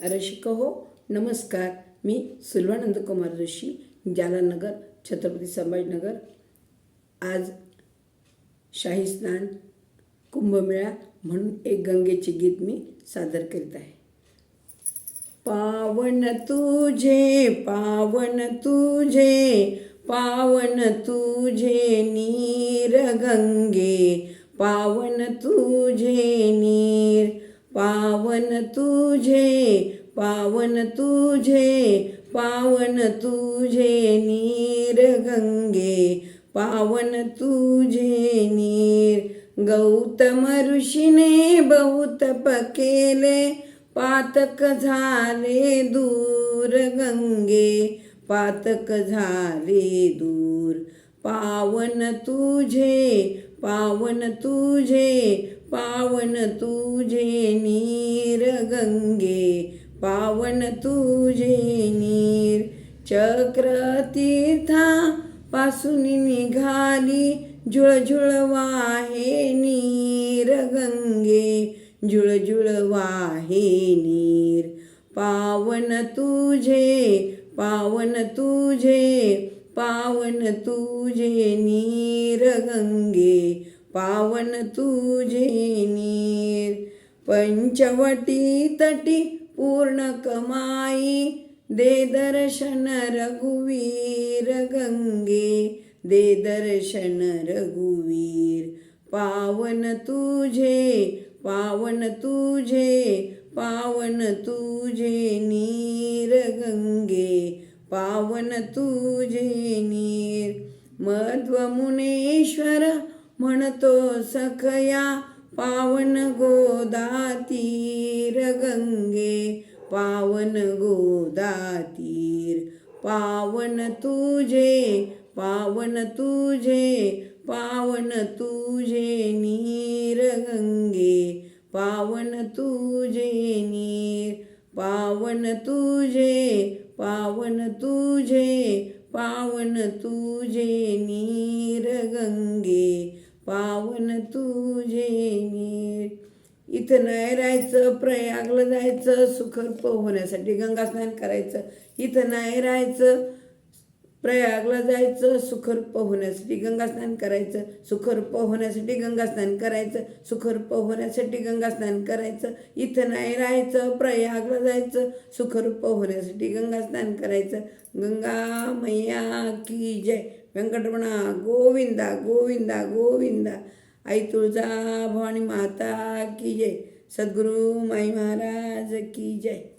रसिक हो नमस्कार. मी सुलभानंद कुमार जोशी जालनगर छत्रपती संभाजीनगर. आज शाही स्नान कुंभमेळा म्हणून एक गंगेचे गीत मी सादर करीत आहे. पावन तुझे पावन तुझे पावन तुझे नीर गंगे पावन तुझे नीर पावन तुझे पावन तुझे पावन तुझे नीर गंगे पावन तुझे नीर. गौतम ऋषीने बहुत केले पातक झाले दूर गंगे पातक झाले दूर. पावन तुझे पावन तुझे पावन तुझे नीर गंगे पावन तुझे नीर चक्र तीर्था पासून निघाली झुळझुळ वाहे नीर गंगे झुळझुळ वाहे नीर. पावन तुझे पावन तुझे पावन तुझे नीर गंगे पावन तुझे नीर पंचवटी तटी पूर्ण कमाई दे दर्शन रघुवीर गंगे दे दर्शन रघुवीर. पावन तुझे पावन तुझे पावन तुझे नीर गंगे पावन तुझे नीर. मध्वमुनेश्वर म्हणतो सखया पावन गोदातीर गंगे पावन गोदातीर पावन तुझे पावन तुझे पावन तुझे नीर गंगे पावन तुझे नीर पावन तुझे पावन तुझे पावन तुझे नीर गंगे। पावन तुझे नीट. इथं नाही राहायचं प्रयागला जायचं सुखर होण्यासाठी गंगा स्नान करायचं. इथं नाही राहायचं प्रयागला जायचं सुखरूप होण्यासाठी गंगा स्नान करायचं सुखरूप होण्यासाठी गंगा स्नान करायचं सुखरूप होण्यासाठी गंगा स्नान करायचं. इथं नाही राहायचं प्रयागला जायचं सुखरूप होण्यासाठी गंगा स्नान करायचं. गंगा मैया की जय. व्यंकटमणा गोविंदा गोविंदा गोविंदा. आई तुळजा भवानी माता की जय. सद्गुरू माई महाराज की जय.